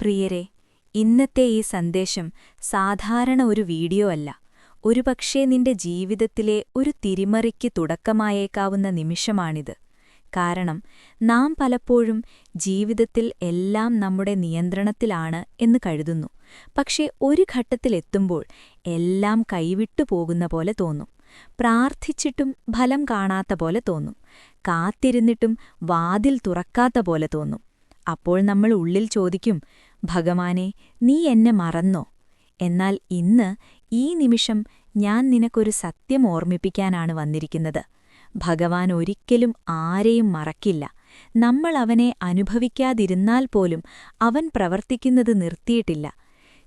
പ്രിയരെ ഇന്നത്തെ ഈ സന്ദേശം സാധാരണ ഒരു വീഡിയോ അല്ല. ഒരുപക്ഷേ നിന്റെ ജീവിതത്തിലെ ഒരു തിരിമറിക്ക് തുടക്കമായേക്കാവുന്ന നിമിഷമാണിത്. കാരണം നാം പലപ്പോഴും ജീവിതത്തിൽ എല്ലാം നമ്മുടെ നിയന്ത്രണത്തിലാണ് എന്ന് കരുതുന്നു. പക്ഷേ ഒരു ഘട്ടത്തിലെത്തുമ്പോൾ എല്ലാം കൈവിട്ടു പോകുന്ന പോലെ തോന്നും. പ്രാർത്ഥിച്ചിട്ടും ഫലം കാണാത്ത പോലെ തോന്നും. കാത്തിരുന്നിട്ടും വാതിൽ തുറക്കാത്ത പോലെ തോന്നും. അപ്പോൾ നമ്മൾ ഉള്ളിൽ ചോദിക്കും ഭഗവാനെ നീ എന്നെ മറന്നോ? എന്നാൽ ഇന്ന് ഈ നിമിഷം ഞാൻ നിനക്കൊരു സത്യം ഓർമ്മിപ്പിക്കാനാണ് വന്നിരിക്കുന്നത്. ഭഗവാൻ ഒരിക്കലും ആരെയും മറക്കില്ല. നമ്മൾ അവനെ അനുഭവിക്കാതിരുന്നാൽ പോലും അവൻ പ്രവർത്തിക്കുന്നത് നിർത്തിയിട്ടില്ല.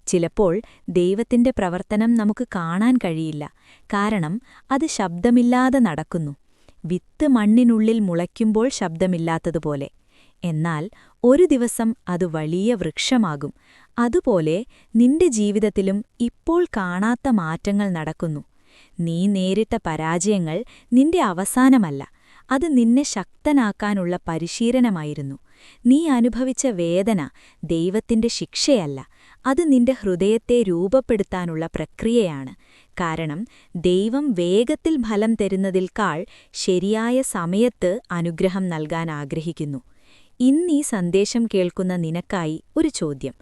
ചിലപ്പോൾ ദൈവത്തിന്റെ പ്രവർത്തനം നമുക്ക് കാണാൻ കഴിയില്ല. കാരണം അത് ശബ്ദമില്ലാതെ നടക്കുന്നു. വിത്ത് മണ്ണിനുള്ളിൽ മുളയ്ക്കുമ്പോൾ ശബ്ദമില്ലാത്തതുപോലെ. എന്നാൽ ഒരു ദിവസം അത് വലിയ വൃക്ഷമാകും. അതുപോലെ നിന്റെ ജീവിതത്തിലും ഇപ്പോൾ കാണാത്ത മാറ്റങ്ങൾ നടക്കുന്നു. നീ നേരിട്ട പരാജയങ്ങൾ നിന്റെ അവസാനമല്ല. അത് നിന്നെ ശക്തനാക്കാനുള്ള പരിശീലനമായിരുന്നു. നീ അനുഭവിച്ച വേദന ദൈവത്തിന്റെ ശിക്ഷയല്ല. അത് നിന്റെ ഹൃദയത്തെ രൂപപ്പെടുത്താനുള്ള പ്രക്രിയയാണ്. കാരണം ദൈവം വേഗത്തിൽ ഫലം തരുന്നതിൽക്കാൾ ശരിയായ സമയത്ത് അനുഗ്രഹം നൽകാൻ ആഗ്രഹിക്കുന്നു. ഇന്നീ സന്ദേശം കേൾക്കുന്ന നിനക്കായി ഒരു ചോദ്യം.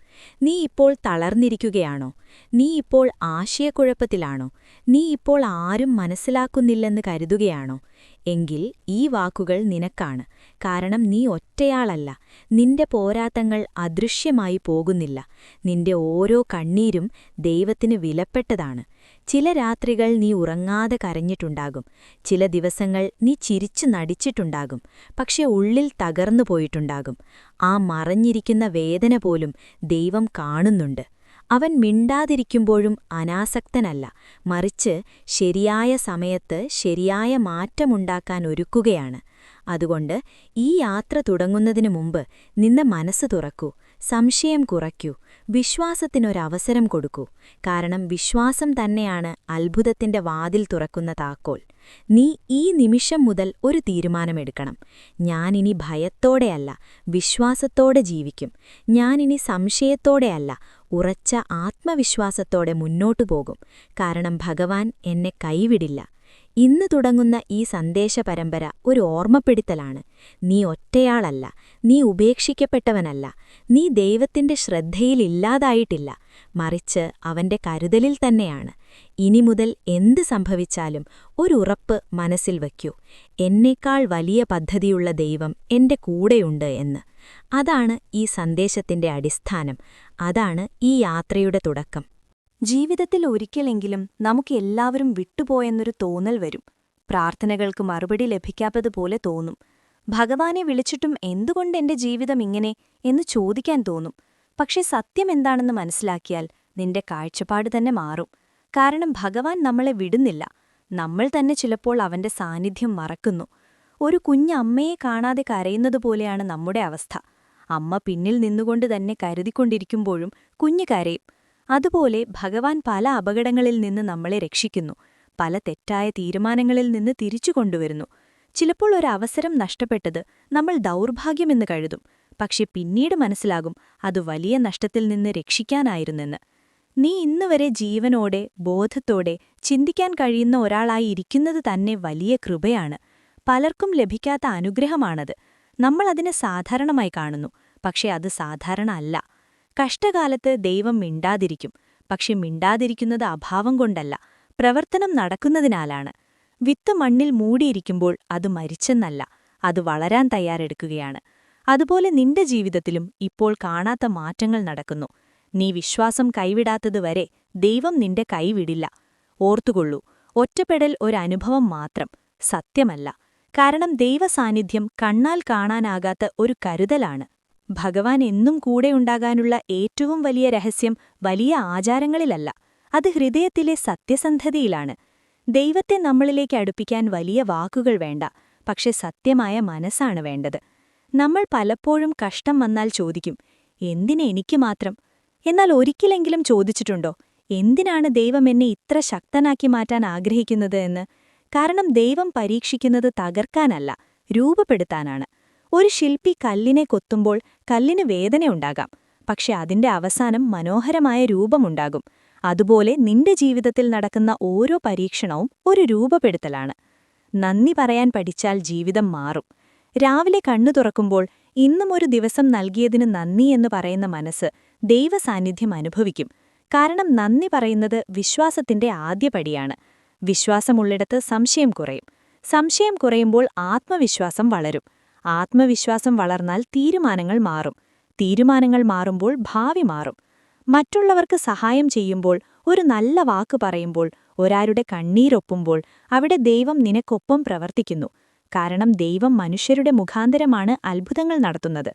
നീ ഇപ്പോൾ തളർന്നിരിക്കുകയാണോ? നീ ഇപ്പോൾ ആശയക്കുഴപ്പത്തിലാണോ? നീ ഇപ്പോൾ ആരും മനസ്സിലാക്കുന്നില്ലെന്ന് കരുതുകയാണോ? എങ്കിൽ ഈ വാക്കുകൾ നിനക്കാണ്. കാരണം നീ ഒറ്റയാളല്ല. നിന്റെ പോരാട്ടങ്ങൾ അദൃശ്യമായി പോകുന്നില്ല. നിന്റെ ഓരോ കണ്ണീരും ദൈവത്തിന് വിലപ്പെട്ടതാണ്. ചില രാത്രികൾ നീ ഉറങ്ങാതെ കരഞ്ഞിട്ടുണ്ടാകും. ചില ദിവസങ്ങൾ നീ ചിരിച്ചു നടിച്ചിട്ടുണ്ടാകും. പക്ഷെ ഉള്ളിൽ തകർന്നു പോയിട്ടുണ്ടാകും. ആ മറഞ്ഞിരിക്കുന്ന വേദന പോലും ദൈവം കാണുന്നുണ്ട്. അവൻ മിണ്ടാതിരിക്കുമ്പോഴും അനാസക്തനല്ല. മറിച്ച് ശരിയായ സമയത്ത് ശരിയായ മാറ്റമുണ്ടാക്കാൻ ഒരുക്കുകയാണ്. അതുകൊണ്ട് ഈ യാത്ര തുടങ്ങുന്നതിനു മുമ്പ് നിന്ന മനസ്സ് തുറക്കൂ. സംശയം കുറയ്ക്കൂ. വിശ്വാസത്തിനൊരവസരം കൊടുക്കൂ. കാരണം വിശ്വാസം തന്നെയാണ് അത്ഭുതത്തിന്റെ വാതിൽ തുറക്കുന്ന താക്കോൽ. നീ ഈ നിമിഷം മുതൽ ഒരു തീരുമാനമെടുക്കണം. ഞാനിനി ഭയത്തോടെയല്ല വിശ്വാസത്തോടെ ജീവിക്കും. ഞാനിനി സംശയത്തോടെയല്ല ഉറച്ച ആത്മവിശ്വാസത്തോടെ മുന്നോട്ടു പോകും. കാരണം ഭഗവാൻ എന്നെ കൈവിടില്ല. ഇന്ന് തുടങ്ങുന്ന ഈ സന്ദേശ പരമ്പര ഒരു ഓർമ്മപ്പെടുത്തലാണ്. നീ ഒറ്റയാളല്ല നീ ഉപേക്ഷിക്കപ്പെട്ടവനല്ല നീ ദൈവത്തിന്റെ ശ്രദ്ധയിലില്ലാതായിട്ടില്ല മറിച്ച് അവന്റെ കരുതലിൽ തന്നെയാണ്. ഇനി മുതൽ എന്ത് സംഭവിച്ചാലും ഒരു ഉറപ്പ് മനസ്സിൽ വയ്ക്കൂ. എന്നേക്കാൾ വലിയ പദ്ധതിയുള്ള ദൈവം എന്റെ കൂടെയുണ്ട് എന്ന്. അതാണ് ഈ സന്ദേശത്തിന്റെ അടിസ്ഥാനം. അതാണ് ഈ യാത്രയുടെ തുടക്കം. ജീവിതത്തിൽ ഒരിക്കലെങ്കിലും നമുക്ക് എല്ലാവരും വിട്ടുപോയെന്നൊരു തോന്നൽ വരും. പ്രാർത്ഥനകൾക്ക് മറുപടി ലഭിക്കാത്തതുപോലെ തോന്നും. ഭഗവാനെ വിളിച്ചിട്ടും എന്തുകൊണ്ട് എന്റെ ജീവിതം ഇങ്ങനെ എന്ന് ചോദിക്കാൻ തോന്നും. പക്ഷേ സത്യം എന്താണെന്ന് മനസ്സിലാക്കിയാൽ നിന്റെ കാഴ്ചപ്പാട് തന്നെ മാറും. കാരണം ഭഗവാൻ നമ്മളെ വിടുന്നില്ല. നമ്മൾ തന്നെ ചിലപ്പോൾ അവന്റെ സാന്നിധ്യം മറക്കുന്നു. ഒരു കുഞ്ഞമ്മയെ കാണാതെ കരയുന്നതുപോലെയാണ് നമ്മുടെ അവസ്ഥ. അമ്മ പിന്നിൽ നിന്നുകൊണ്ട് തന്നെ കരുതിക്കൊണ്ടിരിക്കുമ്പോഴും കുഞ്ഞ് കരയും. അതുപോലെ ഭഗവാൻ പല അപകടങ്ങളിൽ നിന്ന് നമ്മളെ രക്ഷിക്കുന്നു പല തെറ്റായ തീരുമാനങ്ങളിൽ നിന്ന് തിരിച്ചു കൊണ്ടുവരുന്നു. ചിലപ്പോൾ ഒരവസരം നഷ്ടപ്പെട്ടത് നമ്മൾ ദൗർഭാഗ്യമെന്ന് കഴുതും പക്ഷെ പിന്നീട് മനസ്സിലാകും അത് വലിയ നഷ്ടത്തിൽ നിന്ന് രക്ഷിക്കാനായിരുന്നെന്ന്. നീ ഇന്നുവരെ ജീവനോടെ ബോധത്തോടെ ചിന്തിക്കാൻ കഴിയുന്ന ഒരാളായി ഇരിക്കുന്നത് തന്നെ വലിയ കൃപയാണ്. പലർക്കും ലഭിക്കാത്ത അനുഗ്രഹമാണത്. നമ്മൾ അതിനെ സാധാരണമായി കാണുന്നു പക്ഷേ അത് സാധാരണ അല്ല. കഷ്ടകാലത്ത് ദൈവം മിണ്ടാതിരിക്കും പക്ഷെ മിണ്ടാതിരിക്കുന്നത് അഭാവം കൊണ്ടല്ല പ്രവർത്തനം നടക്കുന്നതിനാലാണ്. വിത്ത് മണ്ണിൽ മൂടിയിരിക്കുമ്പോൾ അത് മരിച്ചെന്നല്ല അത് വളരാൻ തയ്യാറെടുക്കുകയാണ്. അതുപോലെ നിന്റെ ജീവിതത്തിലും ഇപ്പോൾ കാണാത്ത മാറ്റങ്ങൾ നടക്കുന്നു. നീ വിശ്വാസം കൈവിടാത്തതുവരെ ദൈവം നിന്റെ കൈവിടില്ല. ഓർത്തുകൊള്ളൂ ഒറ്റപ്പെടൽ ഒരനുഭവം മാത്രം സത്യമല്ല. കാരണം ദൈവസാന്നിധ്യം കണ്ണാൽ കാണാനാകാത്ത ഒരു കരുതലാണ്. ഭഗവാൻ എന്നും കൂടെയുണ്ടാകാനുള്ള ഏറ്റവും വലിയ രഹസ്യം വലിയ ആചാരങ്ങളിലല്ല. അത് ഹൃദയത്തിലെ സത്യസന്ധതയിലാണ്. ദൈവത്തെ നമ്മളിലേക്ക് അടുപ്പിക്കാൻ വലിയ വാക്കുകൾ വേണ്ട. പക്ഷെ സത്യമായ മനസ്സാണ് വേണ്ടത്. നമ്മൾ പലപ്പോഴും കഷ്ടം വന്നാൽ ചോദിക്കും എന്തിനെ എനിക്ക് മാത്രം? എന്നാൽ ഒരിക്കലെങ്കിലും ചോദിച്ചിട്ടുണ്ടോ എന്തിനാണ് ദൈവം എന്നെ ഇത്ര ശക്തനാക്കി മാറ്റാൻ ആഗ്രഹിക്കുന്നത് എന്ന്? കാരണം ദൈവം പരീക്ഷിക്കുന്നത് തകർക്കാനല്ല രൂപപ്പെടുത്താനാണ്. ഒരു ശില്പി കല്ലിനെ കൊത്തുമ്പോൾ കല്ലിന് വേദനയുണ്ടാകാം പക്ഷെ അതിന്റെ അവസാനം മനോഹരമായ രൂപമുണ്ടാകും. അതുപോലെ നിന്റെ ജീവിതത്തിൽ നടക്കുന്ന ഓരോ പരീക്ഷണവും ഒരു രൂപപ്പെടുത്തലാണ്. നന്ദി പറയാൻ പഠിച്ചാൽ ജീവിതം മാറും. രാവിലെ കണ്ണു തുറക്കുമ്പോൾ ഇന്നും ഒരു ദിവസം നൽകിയതിന് നന്ദി എന്ന് പറയുന്ന മനസ്സ് ദൈവസാന്നിധ്യം അനുഭവിക്കും. കാരണം നന്ദി പറയുന്നത് വിശ്വാസത്തിന്റെ ആദ്യപടിയാണ് വിശ്വാസമുള്ളിടത്ത് സംശയം കുറയും. സംശയം കുറയുമ്പോൾ ആത്മവിശ്വാസം വളരും. ആത്മവിശ്വാസം വളർന്നാൽ തീരുമാനങ്ങൾ മാറും. തീരുമാനങ്ങൾ മാറുമ്പോൾ ഭാവി മാറും. മറ്റുള്ളവർക്ക് സഹായം ചെയ്യുമ്പോൾ ഒരു നല്ല വാക്ക് പറയുമ്പോൾ ഒരാരുടെ കണ്ണീരൊപ്പുമ്പോൾ അവിടെ ദൈവം നിനക്കൊപ്പം പ്രവർത്തിക്കുന്നു. കാരണം ദൈവം മനുഷ്യരുടെ മുഖാന്തരമാണ് അത്ഭുതങ്ങൾ നടത്തുന്നത്.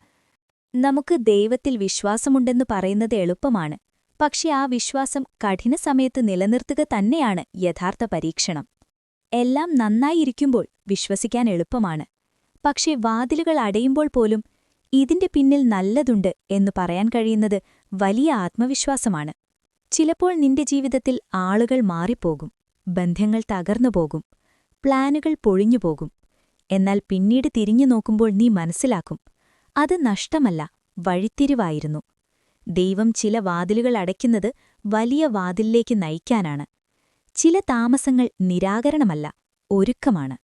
നമുക്ക് ദൈവത്തിൽ വിശ്വാസമുണ്ടെന്ന് പറയുന്നത് എളുപ്പമാണ്. പക്ഷെ ആ വിശ്വാസം കഠിന സമയത്ത് നിലനിർത്തുക തന്നെയാണ് യഥാർത്ഥ പരീക്ഷണം. എല്ലാം നന്നായിരിക്കുമ്പോൾ വിശ്വസിക്കാൻ എളുപ്പമാണ്. പക്ഷേ വാതിലുകൾ അടയുമ്പോൾ പോലും ഇതിന്റെ പിന്നിൽ നല്ലതുണ്ട് എന്നു പറയാൻ കഴിയുന്നത് വലിയ ആത്മവിശ്വാസമാണ്. ചിലപ്പോൾ നിന്റെ ജീവിതത്തിൽ ആളുകൾ മാറിപ്പോകും ബന്ധങ്ങൾ തകർന്നുപോകും പ്ലാനുകൾ പൊഴിഞ്ഞുപോകും എന്നാൽ പിന്നീട് തിരിഞ്ഞു നോക്കുമ്പോൾ നീ മനസ്സിലാക്കും അത് നഷ്ടമല്ല വഴിത്തിരിവായിരുന്നു. ദൈവം ചില വാതിലുകൾ അടയ്ക്കുന്നത് വലിയ വാതിലിലേക്ക് നയിക്കാനാണ്. ചില താമസങ്ങൾ നിരാകരണമല്ല ഒരുക്കമാണ്.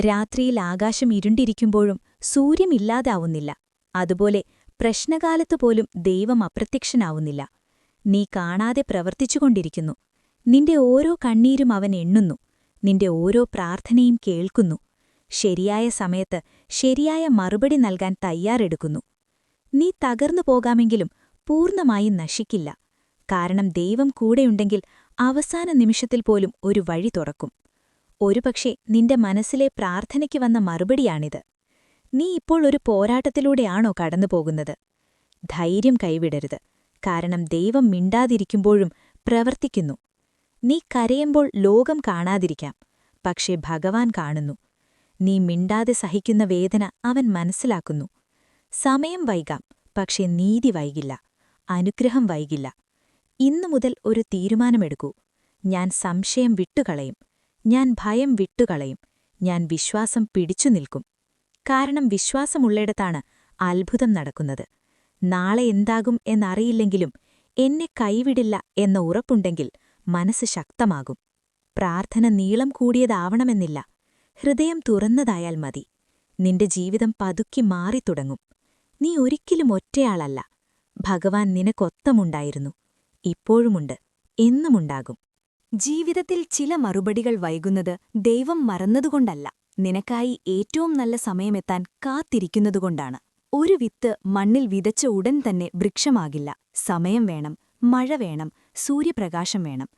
രാത്രിയിൽ ആകാശം ഇരുണ്ടിരിക്കുമ്പോഴും സൂര്യമില്ലാതാവുന്നില്ല. അതുപോലെ പ്രശ്നകാലത്തുപോലും ദൈവം അപ്രത്യക്ഷനാവുന്നില്ല. നീ കാണാതെ പ്രവർത്തിച്ചുകൊണ്ടിരിക്കുന്നു. നിന്റെ ഓരോ കണ്ണീരും അവൻ എണ്ണുന്നു. നിന്റെ ഓരോ പ്രാർത്ഥനയും കേൾക്കുന്നു. ശരിയായ സമയത്ത് ശരിയായ മറുപടി നൽകാൻ തയ്യാറെടുക്കുന്നു. നീ തകർന്നു പോകാമെങ്കിലും പൂർണമായി നശിക്കില്ല. കാരണം ദൈവം കൂടെയുണ്ടെങ്കിൽ അവസാന നിമിഷത്തിൽ പോലും ഒരു വഴി തുറക്കും. ഒരുപക്ഷെ നിന്റെ മനസ്സിലെ പ്രാർത്ഥനയ്ക്ക് വന്ന മറുപടിയാണിത്. നീ ഇപ്പോൾ ഒരു പോരാട്ടത്തിലൂടെയാണോ കടന്നുപോകുന്നത്? ധൈര്യം കൈവിടരുത്. കാരണം ദൈവം മിണ്ടാതിരിക്കുമ്പോഴും പ്രവർത്തിക്കുന്നു. നീ കരയുമ്പോൾ ലോകം കാണാതിരിക്കാം. പക്ഷേ ഭഗവാൻ കാണുന്നു. നീ മിണ്ടാതെ സഹിക്കുന്ന വേദന അവൻ മനസ്സിലാക്കുന്നു. സമയം വൈകാം. പക്ഷേ നീതി വൈകില്ല. അനുഗ്രഹം വൈകില്ല. ഇന്നു മുതൽ ഒരു തീരുമാനമെടുക്കൂ. ഞാൻ സംശയം വിട്ടുകളയും. ഞാൻ ഭയം വിട്ടുകളയും. ഞാൻ വിശ്വാസം പിടിച്ചു നിൽക്കും. കാരണം വിശ്വാസമുള്ളിടത്താണ് അത്ഭുതം നടക്കുന്നത്. നാളെ എന്താകും എന്നറിയില്ലെങ്കിലും എന്നെ കൈവിടില്ല എന്ന ഉറപ്പുണ്ടെങ്കിൽ മനസ്സ് ശക്തമാകും. പ്രാർത്ഥന നീളം കൂടിയതാവണമെന്നില്ല. ഹൃദയം തുറന്നതായാൽ മതി. നിന്റെ ജീവിതം പതുക്കി മാറിത്തുടങ്ങും. നീ ഒരിക്കലും ഒറ്റയാളല്ല. ഭഗവാൻ നിനക്കൊത്തമുണ്ടായിരുന്നു ഇപ്പോഴുമുണ്ട്. എന്നുമുണ്ടാകും. ജീവിതത്തിൽ ചില മറുപടികൾ വൈകുന്നത് ദൈവം മറന്നതുകൊണ്ടല്ല. നിനക്കായി ഏറ്റവും നല്ല സമയമെത്താൻ കാത്തിരിക്കുന്നതുകൊണ്ടാണ്. ഒരു വിത്ത് മണ്ണിൽ വിതച്ച ഉടൻ തന്നെ വൃക്ഷമാകില്ല. സമയം വേണം മഴ വേണം സൂര്യപ്രകാശം വേണം.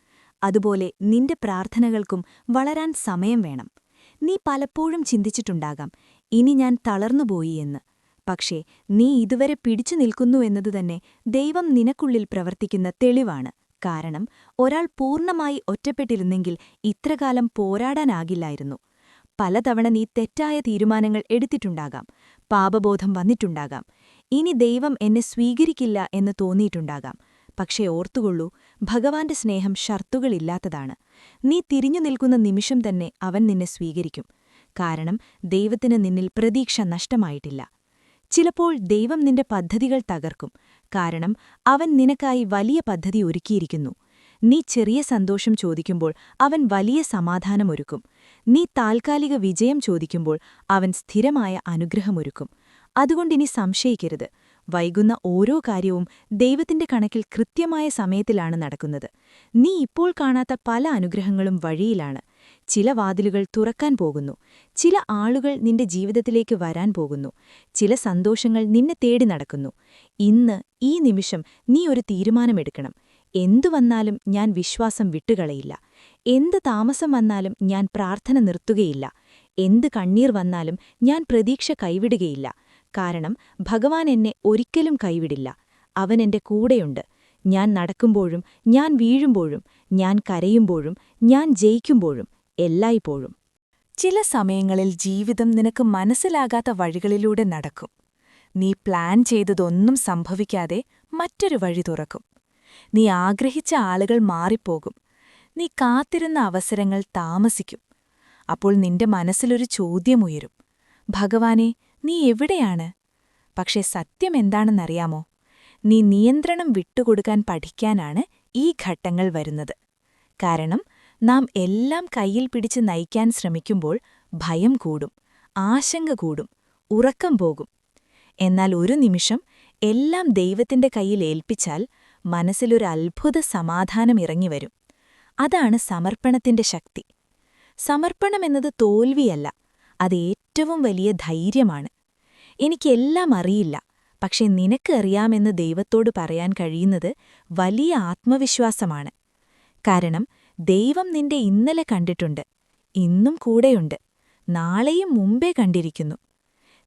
അതുപോലെ നിന്റെ പ്രാർത്ഥനകൾക്കും വളരാൻ സമയം വേണം. നീ പലപ്പോഴും ചിന്തിച്ചിട്ടുണ്ടാകാം ഇനി ഞാൻ തളർന്നുപോയി എന്ന്. പക്ഷേ നീ ഇതുവരെ പിടിച്ചു നിൽക്കുന്നു എന്നതുതന്നെ ദൈവം നിനക്കുള്ളിൽ പ്രവർത്തിക്കുന്ന തെളിവാണ്. കാരണം ഒരാൾ പൂർണമായി ഒറ്റപ്പെട്ടിരുന്നെങ്കിൽ ഇത്രകാലം പോരാടാനാകില്ലായിരുന്നു. പലതവണ നീ തെറ്റായ തീരുമാനങ്ങൾ എടുത്തിട്ടുണ്ടാകാം. പാപബോധം വന്നിട്ടുണ്ടാകാം. ഇനി ദൈവം എന്നെ സ്വീകരിക്കില്ല എന്ന് തോന്നിയിട്ടുണ്ടാകാം. പക്ഷേ ഓർത്തുകൊള്ളൂ ഭഗവാന്റെ സ്നേഹം ഷർത്തുകളില്ലാത്തതാണ് നീ തിരിഞ്ഞു നിൽക്കുന്ന നിമിഷം തന്നെ അവൻ നിന്നെ സ്വീകരിക്കും. കാരണം ദൈവത്തിന് നിന്നിൽ പ്രതീക്ഷ നഷ്ടമായിട്ടില്ല. ചിലപ്പോൾ ദൈവം നിന്റെ പദ്ധതികൾ തകർക്കും. കാരണം അവൻ നിനക്കായി വലിയ പദ്ധതി ഒരുക്കിയിരിക്കുന്നു. നീ ചെറിയ സന്തോഷം ചോദിക്കുമ്പോൾ അവൻ വലിയ സമാധാനമൊരുക്കും നീ താൽക്കാലിക വിജയം ചോദിക്കുമ്പോൾ അവൻ സ്ഥിരമായ അനുഗ്രഹമൊരുക്കും അതുകൊണ്ടിനി സംശയിക്കരുത്. വൈകുന്ന ഓരോ കാര്യവും ദൈവത്തിന്റെ കണക്കിൽ കൃത്യമായ സമയത്തിലാണ് നടക്കുന്നത്. നീ ഇപ്പോൾ കാണാത്ത പല അനുഗ്രഹങ്ങളും വഴിയിലാണ്. ചില വാതിലുകൾ തുറക്കാൻ പോകുന്നു. ചില ആളുകൾ നിന്റെ ജീവിതത്തിലേക്ക് വരാൻ പോകുന്നു. ചില സന്തോഷങ്ങൾ നിന്നെ തേടി നടക്കുന്നു. ഇന്ന് ഈ നിമിഷം നീ ഒരു തീരുമാനമെടുക്കണം. എന്തു വന്നാലും ഞാൻ വിശ്വാസം വിട്ടുകളയില്ല. എന്ത് താമസം വന്നാലും ഞാൻ പ്രാർത്ഥന നിർത്തുകയില്ല. എന്ത് കണ്ണീർ വന്നാലും ഞാൻ പ്രതീക്ഷ കൈവിടുകയില്ല. കാരണം ഭഗവാൻ എന്നെ ഒരിക്കലും കൈവിടില്ല. അവൻ എന്റെ കൂടെയുണ്ട്. ഞാൻ നടക്കുമ്പോഴും ഞാൻ വീഴുമ്പോഴും ഞാൻ കരയുമ്പോഴും ഞാൻ ജയിക്കുമ്പോഴും എല്ലായ്പ്പോഴും. ചില സമയങ്ങളിൽ ജീവിതം നിനക്ക് മനസ്സിലാകാത്ത വഴികളിലൂടെ നടക്കും. നീ പ്ലാൻ ചെയ്തതൊന്നും സംഭവിക്കാതെ മറ്റൊരു വഴി തുറക്കും. നീ ആഗ്രഹിച്ച ആളുകൾ മാറിപ്പോകും. നീ കാത്തിരുന്ന അവസരങ്ങൾ താമസിക്കും. അപ്പോൾ നിന്റെ മനസ്സിലൊരു ചോദ്യമുയരും. ഭഗവാനെ നീ എവിടെയാണ്? പക്ഷേ സത്യം എന്താണെന്നറിയാമോ? നീ നിയന്ത്രണം വിട്ടുകൊടുക്കാൻ പഠിക്കാനാണ് ഈ ഘട്ടങ്ങൾ വരുന്നത്. കാരണം നാം എല്ലാം കയ്യിൽ പിടിച്ച് നയിക്കാൻ ശ്രമിക്കുമ്പോൾ ഭയം കൂടും ആശങ്ക കൂടും ഉറക്കം പോകും. എന്നാൽ ഒരു നിമിഷം എല്ലാം ദൈവത്തിന്റെ കയ്യിൽ ഏൽപ്പിച്ചാൽ മനസ്സിലൊരു അത്ഭുത സമാധാനം ഇറങ്ങിവരും. അതാണ് സമർപ്പണത്തിന്റെ ശക്തി. സമർപ്പണമെന്നത് തോൽവിയല്ല അത് ഏറ്റവും വലിയ ധൈര്യമാണ്. എനിക്കെല്ലാം അറിയില്ല പക്ഷേ നിനക്ക് അറിയാമെന്ന് ദൈവത്തോട് പറയാൻ കഴിയുന്നത് വലിയ ആത്മവിശ്വാസമാണ്. കാരണം ദൈവം നിന്റെ ഇന്നലെ കണ്ടിട്ടുണ്ട് ഇന്നും കൂടെയുണ്ട് നാളെയും മുമ്പേ കണ്ടിരിക്കുന്നു.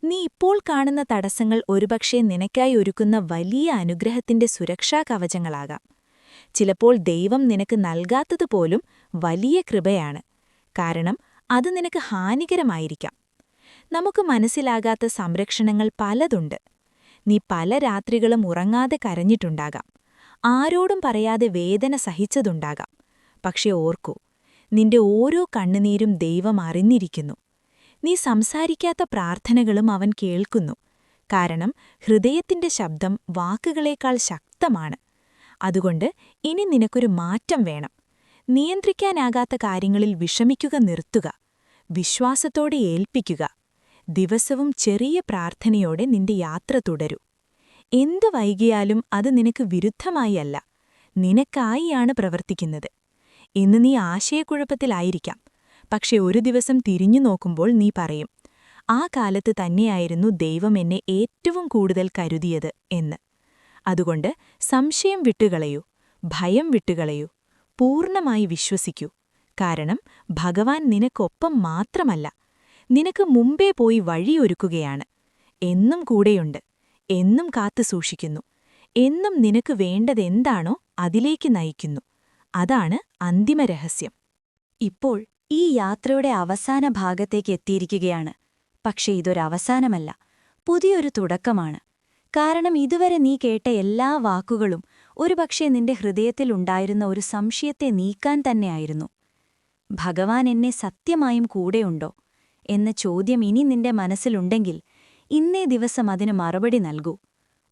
നീ ഇപ്പോൾ കാണുന്ന തടസ്സങ്ങൾ ഒരുപക്ഷെ നിനക്കായി ഒരുക്കുന്ന വലിയ അനുഗ്രഹത്തിന്റെ സുരക്ഷാ കവചങ്ങളാകാം. ചിലപ്പോൾ ദൈവം നിനക്ക് നൽകാത്തതുപോലും വലിയ കൃപയാണ് കാരണം അത് നിനക്ക് ഹാനികരമായിരിക്കാം. നമുക്ക് മനസ്സിലാകാത്ത സംരക്ഷണങ്ങൾ പലതുണ്ട്. നീ പല രാത്രികളും ഉറങ്ങാതെ കരഞ്ഞിട്ടുണ്ടാകാം. ആരോടും പറയാതെ വേദന സഹിച്ചതുണ്ടാകാം. പക്ഷെ ഓർക്കൂ നിന്റെ ഓരോ കണ്ണുനീരും ദൈവം അറിഞ്ഞിരിക്കുന്നു. നീ സംസാരിക്കാത്ത പ്രാർത്ഥനകളും അവൻ കേൾക്കുന്നു. കാരണം ഹൃദയത്തിന്റെ ശബ്ദം വാക്കുകളേക്കാൾ ശക്തമാണ്. അതുകൊണ്ട് ഇനി നിനക്കൊരു മാറ്റം വേണം. നിയന്ത്രിക്കാനാകാത്ത കാര്യങ്ങളിൽ വിഷമിക്കുക നിർത്തുക. വിശ്വാസത്തോടെ ഏൽപ്പിക്കുക. ദിവസവും ചെറിയ പ്രാർത്ഥനയോടെ നിന്റെ യാത്ര തുടരൂ. എന്തു വൈകിയാലും അത് നിനക്ക് വിരുദ്ധമായി അല്ല. നിനക്കായിയാണ് പ്രവർത്തിക്കുന്നത്. ഇന്ന് നീ ആശയക്കുഴപ്പത്തിലായിരിക്കാം. പക്ഷെ ഒരു ദിവസം തിരിഞ്ഞു നോക്കുമ്പോൾ നീ പറയും ആ കാലത്ത് തന്നെയായിരുന്നു ദൈവം എന്നെ ഏറ്റവും കൂടുതൽ കരുതിയത് എന്ന്. അതുകൊണ്ട് സംശയം വിട്ടുകളയൂ ഭയം വിട്ടുകളയൂ പൂർണമായി വിശ്വസിക്കൂ. കാരണം ഭഗവാൻ നിനക്കൊപ്പം മാത്രമല്ല നിനക്ക് മുമ്പേ പോയി വഴിയൊരുക്കുകയാണ്. എന്നും കൂടെയുണ്ട് എന്നും കാത്തു സൂക്ഷിക്കുന്നു എന്നും നിനക്ക് വേണ്ടതെന്താണോ അതിലേക്ക് നയിക്കുന്നു. അതാണ് അന്തിമ രഹസ്യം. ഇപ്പോൾ ഈ യാത്രയുടെ അവസാന ഭാഗത്തേക്ക് എത്തിയിരിക്കുകയാണ്. പക്ഷേ ഇതൊരവസാനമല്ല പുതിയൊരു തുടക്കമാണ്. കാരണം ഇതുവരെ നീ കേട്ട എല്ലാ വാക്കുകളും ഒരുപക്ഷെ നിന്റെ ഹൃദയത്തിൽ ഉണ്ടായിരുന്ന ഒരു സംശയത്തെ നീക്കാൻ തന്നെയായിരുന്നു. ഭഗവാൻ എന്നെ സത്യമായും കൂടെയുണ്ടോ എന്ന ചോദ്യം ഇനി നിന്റെ മനസ്സിലുണ്ടെങ്കിൽ ഇന്നേ ദിവസം അതിന് മറുപടി നൽകൂ.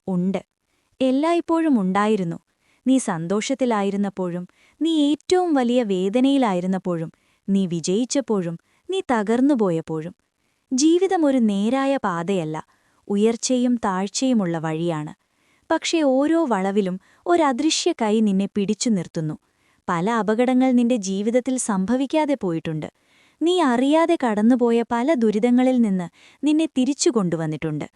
ഉണ്ട്. എല്ലായ്പ്പോഴും ഉണ്ടായിരുന്നു. നീ സന്തോഷത്തിലായിരുന്നപ്പോഴും നീ ഏറ്റവും വലിയ വേദനയിലായിരുന്നപ്പോഴും നീ വിജയിച്ചപ്പോഴും നീ തകർന്നുപോയപ്പോഴും. ജീവിതം ഒരു നേരായ പാതയല്ല ഉയർച്ചയും താഴ്ചയുമുള്ള വഴിയാണ്. പക്ഷേ ഓരോ വളവിലും ഒരദൃശ്യ കൈ നിന്നെ പിടിച്ചു നിർത്തുന്നു. പല അപകടങ്ങൾ നിന്റെ ജീവിതത്തിൽ സംഭവിക്കാതെ പോയിട്ടുണ്ട്. നീ അറിയാതെ കടന്നുപോയ പല ദുരിതങ്ങളിൽ നിന്ന് നിന്നെ തിരിച്ചുകൊണ്ടുവന്നിട്ടുണ്ട്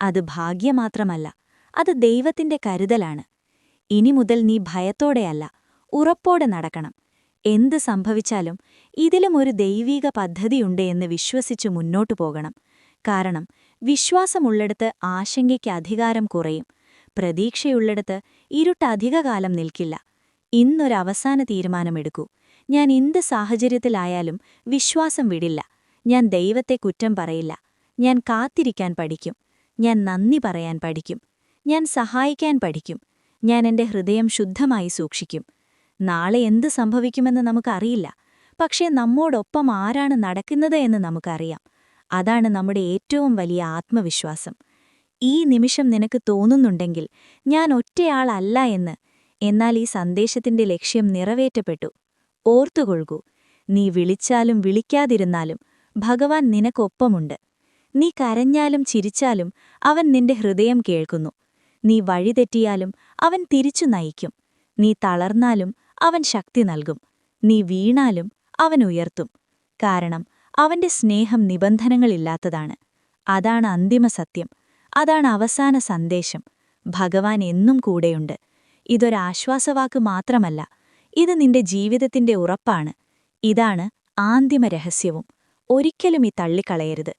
അത് ഭാഗ്യമാത്രമല്ല അത് ദൈവത്തിന്റെ കരുതലാണ്. ഇനി മുതൽ നീ ഭയത്തോടെയല്ല ഉറപ്പോടെ നടക്കണം. എന്ത് സംഭവിച്ചാലും ഇതിലും ഒരു ദൈവീക പദ്ധതിയുണ്ട് എന്ന് വിശ്വസിച്ചു മുന്നോട്ടു പോകണം. കാരണം വിശ്വാസമുള്ളിടത്ത് ആശങ്കയ്ക്ക് അധികാരം കുറയും. പ്രതീക്ഷയുള്ളിടത്ത് ഇരുട്ടധികകാലം നിൽക്കില്ല. ഇന്നൊരവസാന തീരുമാനമെടുക്കൂ. ഞാൻ എന്ത് സാഹചര്യത്തിലായാലും വിശ്വാസം വിടില്ല. ഞാൻ ദൈവത്തെ കുറ്റം പറയില്ല. ഞാൻ കാത്തിരിക്കാൻ പഠിക്കും. ഞാൻ നന്ദി പറയാൻ പഠിക്കും. ഞാൻ സഹായിക്കാൻ പഠിക്കും. ഞാൻ എന്റെ ഹൃദയം ശുദ്ധമായി സൂക്ഷിക്കും. നാളെ എന്ത് സംഭവിക്കുമെന്ന് നമുക്കറിയില്ല. പക്ഷേ നമ്മോടൊപ്പം ആരാണ് നടക്കുന്നത് എന്ന് നമുക്കറിയാം. അതാണ് നമ്മുടെ ഏറ്റവും വലിയ ആത്മവിശ്വാസം. ഈ നിമിഷം നിനക്ക് തോന്നുന്നുണ്ടെങ്കിൽ ഞാൻ ഒറ്റയാളല്ല എന്ന്. എന്നാൽ ഈ സന്ദേശത്തിന്റെ ലക്ഷ്യം നിറവേറ്റപ്പെട്ടു. ഓർത്തുകൊള്കൂ നീ വിളിച്ചാലും വിളിക്കാതിരുന്നാലും ഭഗവാൻ നിനക്കൊപ്പമുണ്ട്. നീ കരഞ്ഞാലും ചിരിച്ചാലും അവൻ നിന്റെ ഹൃദയം കേൾക്കുന്നു. നീ വഴിതെറ്റിയാലും അവൻ തിരിച്ചു നയിക്കും. നീ തളർന്നാലും അവൻ ശക്തി നൽകും. നീ വീണാലും അവൻ ഉയർത്തും. കാരണം അവന്റെ സ്നേഹം നിബന്ധനകളില്ലാത്തതാണ്. അതാണ് അന്തിമ സത്യം. അതാണ് അവസാന സന്ദേശം. ഭഗവാൻ എന്നും കൂടെയുണ്ട്. ഇതൊരാശ്വാസവാക്ക് മാത്രമല്ല. ഇത് നിന്റെ ജീവിതത്തിന്റെ ഉറപ്പാണ്. ഇതാണ് ആന്തിമ രഹസ്യവും ഒരിക്കലും ഈ തള്ളിക്കളയരുത്.